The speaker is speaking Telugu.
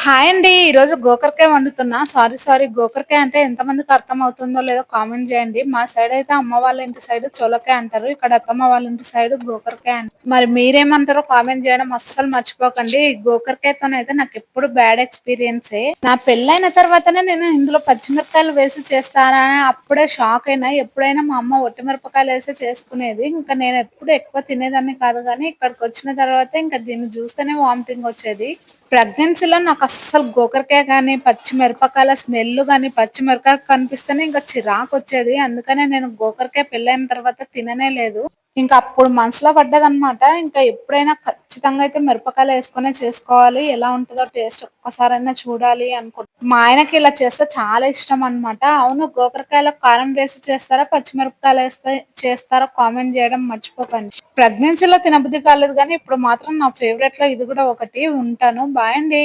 హాయ్ అండి ఈ రోజు గోకరకాయ వండుతున్నా. సారీ సారీ గోకరకాయ అంటే ఎంత మందికి అర్థం అవుతుందో లేదో కామెంట్ చేయండి. మా సైడ్ అయితే అమ్మ వాళ్ళ ఇంటి సైడ్ చొలకాయ అంటారు. ఇక్కడ అత్తమ్మ వాళ్ళ ఇంటి సైడ్ గోకరకాయ అంటారు మరి మీరేమంటారో కామెంట్ చేయడం అస్సలు మర్చిపోకండి. ఈ గోకరకాయతోనైతే నాకు ఎప్పుడు బ్యాడ్ ఎక్స్పీరియన్స్. నా పెళ్ళైన తర్వాతనే నేను ఇందులో పచ్చిమిరపకాయలు వేసి చేస్తారా అప్పుడే షాక్ అయినా ఎప్పుడైనా మా అమ్మ ఒట్టి మిరపకాయలు వేసి చేసుకునేది. ఇంకా నేను ఎప్పుడు ఎక్కువ తినేదాన్ని కాదు కానీ ఇక్కడికి వచ్చిన తర్వాత ఇంకా దీన్ని చూస్తేనే వామిటింగ్ వచ్చేది. ప్రెగ్నెన్సీలో నాకు అస్సలు గోకరకాయ కానీ పచ్చిమిరపకాయల స్మెల్ కానీ పచ్చిమిరపకాయ కనిపిస్తేనే ఇంకా చిరాకు వచ్చేది. అందుకనే నేను గోకరకాయ పెళ్ళైన తర్వాత తిననే లేదు. ఇంకా అప్పుడు మనసులో పడ్డదన్నమాట. ఇంకా ఎప్పుడైనా ఖచ్చితంగా అయితే మిరపకాయలు వేసుకునే చేసుకోవాలి. ఎలా ఉంటుందో టేస్ట్ ఒక్కసారైనా చూడాలి అనుకుంటా. మా ఆయనకి ఇలా చేస్తే చాలా ఇష్టం అన్నమాట. అవును గోకరకాయలో కారం వేసి చేస్తారా పచ్చిమిరపకాయలు వేస్తే చేస్తారా కామెంట్ చేయడం మర్చిపోకండి. ప్రెగ్నెన్సీలో తినబుద్ధి కాలేదు కానీ ఇప్పుడు మాత్రం నా ఫేవరెట్లో ఇది కూడా ఒకటి. ఉంటాను. బాయ్ అండి.